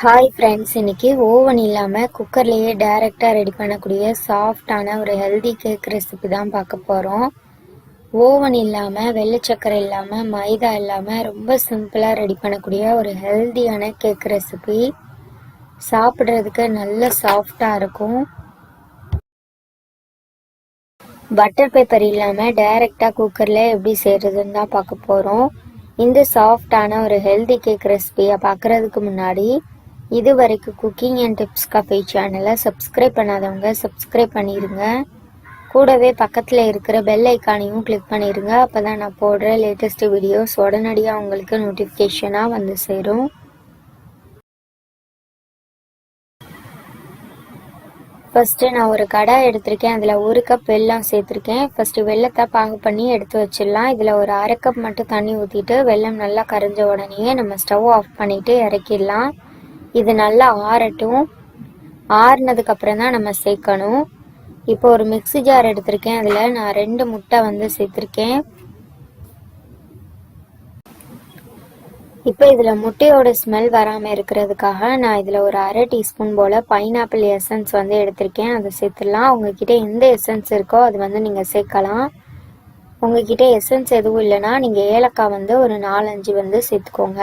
Hi friends இன்னைக்கு oven இல்லாமல் குக்கர்லேயே டைரெக்டாக ரெடி பண்ணக்கூடிய சாஃப்டான ஒரு ஹெல்தி கேக் ரெசிபி தான் பார்க்க போகிறோம் ஓவன் இல்லாமல் வெள்ளை சக்கரை இல்லாமல் மைதா இல்லாமல் ரொம்ப சிம்பிளாக ரெடி பண்ணக்கூடிய ஒரு ஹெல்தியான கேக் ரெசிபி சாப்பிட்றதுக்கு நல்ல சாஃப்டாக இருக்கும். பட்டர் பேப்பர் இல்லாமல் டைரெக்டாக குக்கரில் எப்படி செய்கிறதுன்னு தான் பார்க்க போகிறோம் இந்த சாஃப்டான ஒரு ஹெல்தி கேக் ரெசிபியை பார்க்குறதுக்கு முன்னாடி இது வரைக்கும் குக்கிங் அண்ட் டிப்ஸ் கஃபே சேனலை சப்ஸ்கிரைப் பண்ணாதவங்க சப்ஸ்கிரைப் பண்ணிடுங்க கூடவே பக்கத்தில் இருக்கிற பெல் ஐக்கானையும் கிளிக் பண்ணிடுங்க அப்போ தான் நான் போடுற லேட்டஸ்ட் வீடியோஸ் உடனடியாக உங்களுக்கு நோட்டிஃபிகேஷனாக வந்து சேரும். ஃபஸ்ட்டு நான் ஒரு கடாய் எடுத்திருக்கேன். அதில் ஒரு கப் வெல்லம் சேர்த்துருக்கேன். ஃபஸ்ட்டு வெள்ளத்தை பாகு பண்ணி எடுத்து வச்சிடலாம். இதில் ஒரு அரை கப் மட்டும் தண்ணி ஊற்றிட்டு வெல்லம் நல்லா கரைஞ்ச உடனேயே நம்ம ஸ்டவ் ஆஃப் பண்ணிவிட்டு இறக்கிடலாம். இது நல்லா ஆறட்டும். ஆறுனதுக்கு அப்புறம் தான் நம்ம சேர்க்கணும். இப்போ ஒரு மிக்ஸி ஜார் எடுத்திருக்கேன். அதில் நான் ரெண்டு முட்டை வந்து சேர்த்துருக்கேன். இப்போ இதில் முட்டையோட ஸ்மெல் வராமல் இருக்கிறதுக்காக நான் இதில் ஒரு அரை டீஸ்பூன் போல் பைனாப்பிள் எசன்ஸ் வந்து எடுத்திருக்கேன். அதை சேர்த்துடலாம். உங்ககிட்ட எந்த எசன்ஸ் இருக்கோ அது வந்து நீங்கள் சேர்க்கலாம். உங்ககிட்ட எசன்ஸ் எதுவும் இல்லைன்னா நீங்கள் ஏலக்காய் வந்து ஒரு நாலஞ்சு வந்து சேர்த்துக்கோங்க.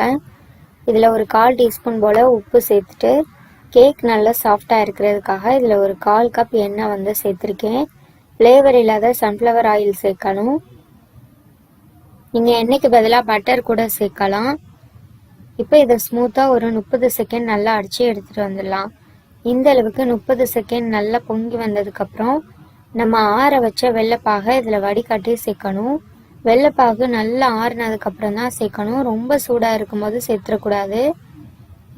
இதில் ஒரு கால் டீஸ்பூன் போல் உப்பு சேர்த்துட்டு கேக் நல்லா சாஃப்டாக இருக்கிறதுக்காக இதில் ஒரு கால் கப் எண்ணெய் வந்து சேர்த்துருக்கேன். ஃப்ளேவர் இல்லாத சன்ஃப்ளவர் ஆயில் சேர்க்கணும். நீங்கள் எண்ணெய்க்கு பதிலாக பட்டர் கூட சேர்க்கலாம். இப்போ இதை ஸ்மூத்தாக ஒரு முப்பது செகண்ட் நல்லா அடித்து எடுத்துகிட்டு வந்துடலாம். இந்த அளவுக்கு முப்பது செகண்ட் நல்லா பொங்கி வந்ததுக்கப்புறம் நம்ம ஆற வச்ச வெள்ளைப்பாக இதில் வடிகட்டி சேர்க்கணும். வெள்ளைப்பாகு நல்லா ஆறுனதுக்கப்புறம் தான் சேர்க்கணும். ரொம்ப சூடாக இருக்கும்போது சேர்த்துடக்கூடாது.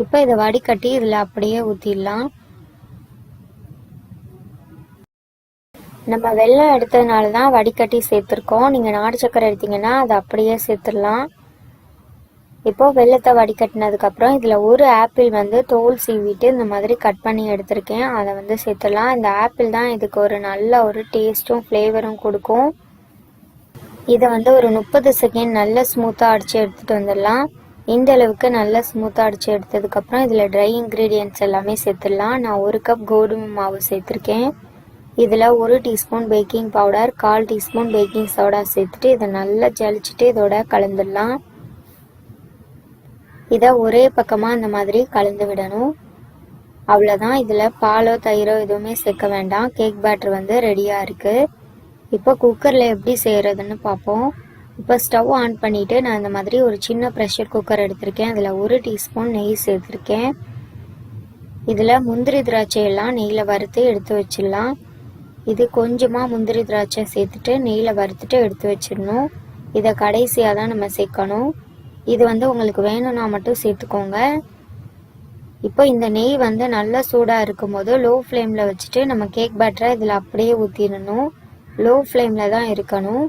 இப்போ இதை வடிகட்டி இதில் அப்படியே ஊற்றிடலாம் நம்ம வெள்ளம் எடுத்ததுனால தான் வடிகட்டி சேர்த்துருக்கோம். நீங்கள் நாடு சக்கரை எடுத்தீங்கன்னா அதை அப்படியே சேர்த்துடலாம். இப்போது வெள்ளத்தை வடிகட்டினதுக்கப்புறம் இதில் ஒரு ஆப்பிள் வந்து தோல் சீவிட்டு இந்த மாதிரி கட் பண்ணி எடுத்திருக்கேன். அதை வந்து சேர்த்துடலாம். இந்த ஆப்பிள் தான் இதுக்கு ஒரு நல்ல ஒரு டேஸ்ட்டும் ஃப்ளேவரும் கொடுக்கும். இதை வந்து ஒரு முப்பது செகண்ட் நல்ல ஸ்மூத்தாக அடித்து எடுத்துகிட்டு வந்துடலாம். இந்த அளவுக்கு நல்லா ஸ்மூத்தாக அடித்து எடுத்ததுக்கப்புறம் இதில் ட்ரை இன்க்ரீடியன்ட்ஸ் எல்லாமே சேர்த்துடலாம். நான் ஒரு கப் கோதுமை மாவு சேர்த்துருக்கேன். இதில் ஒரு டீஸ்பூன் பேக்கிங் பவுடர் கால் டீஸ்பூன் பேக்கிங் சோடா சேர்த்துட்டு இதை நல்லா ஜலிச்சுட்டு இதோட கலந்துடலாம். இதை ஒரே பக்கமாக அந்த மாதிரி கலந்து விடணும். அவ்வளோதான் இதில் பாலோ தயிரோ எதுவுமே சேர்க்க வேண்டாம். கேக் பேட்டர் வந்து ரெடியாக இருக்குது இப்போ குக்கரில் எப்படி செய்கிறதுன்னு பார்ப்போம் இப்போ ஸ்டவ் ஆன் பண்ணிவிட்டு நான் இந்த மாதிரி ஒரு சின்ன ப்ரெஷர் குக்கர் எடுத்திருக்கேன். அதில் ஒரு டீஸ்பூன் நெய் சேர்த்துருக்கேன். இதில் முந்திரி திராட்சை எல்லாம் நெய்யில் வறுத்து எடுத்து வச்சிடலாம். இது கொஞ்சமாக முந்திரி திராட்சை சேர்த்துட்டு நெய்யில் வறுத்துட்டு எடுத்து வச்சிடணும். இதை கடைசியாக தான் நம்ம சேர்க்கணும். இது வந்து உங்களுக்கு வேணும்னா மட்டும் சேர்த்துக்கோங்க. இப்போ இந்த நெய் வந்து நல்லா சூடாக இருக்கும்போது லோ ஃப்ளேமில் வச்சுட்டு நம்ம கேக் பேட்டரை இதில் அப்படியே ஊற்றிடணும் லோ ஃப்ளேமில் தான் இருக்கணும்.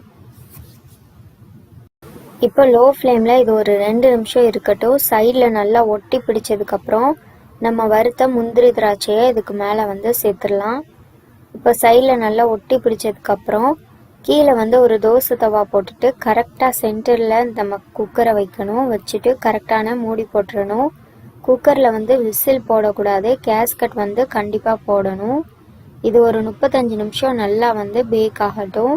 இப்போ லோ ஃப்ளேமில் இது ஒரு ரெண்டு நிமிஷம் இருக்கட்டும். சைடில் நல்லா ஒட்டி பிடிச்சதுக்கப்புறம் நம்ம வறுத்த முந்திரி திராட்சையை இதுக்கு மேலே வந்து சேர்த்துடலாம். இப்போ சைடில் நல்லா ஒட்டி பிடிச்சதுக்கப்புறம் கீழே வந்து ஒரு தோசை தவா போட்டுட்டு கரெக்டாக சென்டரில் நம்ம குக்கரை வைக்கணும். வச்சுட்டு கரெக்டான மூடி போட்டுறணும். குக்கரில் வந்து விசில் போடக்கூடாது. கேஸ்கட் வந்து கண்டிப்பாக போடணும். இது ஒரு முப்பத்தஞ்சு நிமிஷம் நல்லா வந்து பேக் ஆகட்டும்.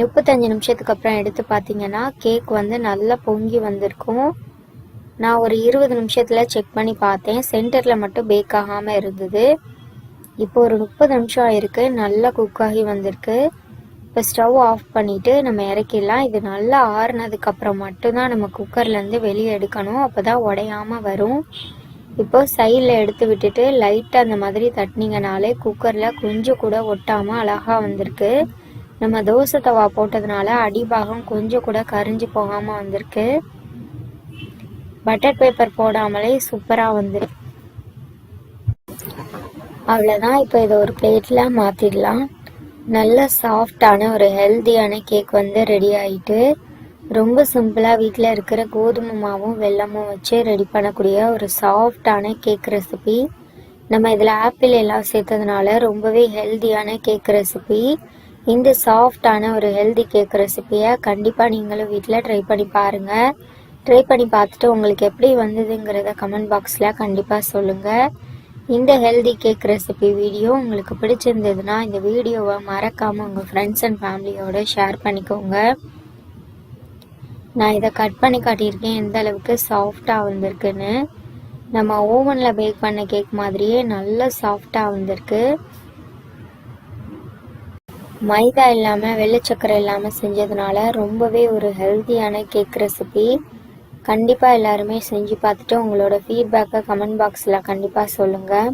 முப்பத்தஞ்சு நிமிஷத்துக்கு அப்புறம் எடுத்து பார்த்தீங்கன்னா கேக் வந்து நல்லா பொங்கி வந்திருக்கும். நான் ஒரு இருபது நிமிஷத்தில் செக் பண்ணி பார்த்தேன். சென்டரில் மட்டும் பேக் ஆகாமல் இருந்தது. இப்போ ஒரு முப்பது நிமிஷம் ஆயிருக்கு. நல்லா குக் ஆகி வந்திருக்கு. இப்போ ஸ்டவ் ஆஃப் பண்ணிவிட்டு நம்ம இறக்கிடலாம். இது நல்லா ஆறுனதுக்கப்புறம் மட்டும்தான் நம்ம குக்கர்லேருந்து வெளியே எடுக்கணும். அப்போ தான் உடையாமல் வரும். இப்போ சைடில் எடுத்து விட்டுட்டு லைட்டாக அந்த மாதிரி தட்டினீங்கனாலே குக்கரில் கொஞ்சம் கூட ஒட்டாமல் அழகாக வந்திருக்கு. நம்ம தோசை தவா போட்டதுனால அடிபாகம் கொஞ்சம் கூட கரிஞ்சு போகாமல் வந்திருக்கு. பட்டர் பேப்பர் போடாமலே சூப்பராக வந்துருக்கு. அவ்வளோதான் இப்போ இதை ஒரு பிளேட்டில் மாற்றிடலாம் நல்ல சாஃப்டான ஒரு ஹெல்த்தியான கேக் வந்து ரெடி ஆகிட்டு ரொம்ப சிம்பிளாக வீட்டில் இருக்கிற கோதுமை மாவும் வெல்லமும் வச்சு ரெடி பண்ணக்கூடிய ஒரு சாஃப்டான கேக் ரெசிபி நம்ம இதில் ஆப்பிள் எல்லாம் சேர்த்ததுனால ரொம்பவே ஹெல்த்தியான கேக் ரெசிபி இந்த சாஃப்டான ஒரு ஹெல்தி கேக் ரெசிபியை கண்டிப்பாக நீங்களும் வீட்டில் ட்ரை பண்ணி பாருங்கள் ட்ரை பண்ணி பார்த்துட்டு உங்களுக்கு எப்படி வந்ததுங்கிறத கமெண்ட் பாக்ஸில் கண்டிப்பாக சொல்லுங்கள் இந்த ஹெல்தி கேக் ரெசிபி வீடியோ உங்களுக்கு பிடிச்சிருந்ததுன்னா இந்த வீடியோவை மறக்காமல் உங்கள் ஃப்ரெண்ட்ஸ் அண்ட் ஃபேமிலியோடு ஷேர் பண்ணிக்கோங்க. நான் இதை கட் பண்ணி காட்டியிருக்கேன். எந்த அளவுக்கு சாஃப்டாக வந்திருக்குன்னு. நம்ம ஓவனில் பேக் பண்ண கேக் மாதிரியே நல்ல சாஃப்டாக வந்திருக்கு. மைதா இல்லாமல் வெள்ளச்சக்கரை இல்லாமல் செஞ்சதுனால ரொம்பவே ஒரு ஹெல்த்தியான கேக் ரெசிபி கண்டிப்பாக எல்லாருமே செஞ்சு பார்த்துட்டு உங்களோட ஃபீட்பேக்கை கமெண்ட் பாக்ஸில் கண்டிப்பாக சொல்லுங்கள்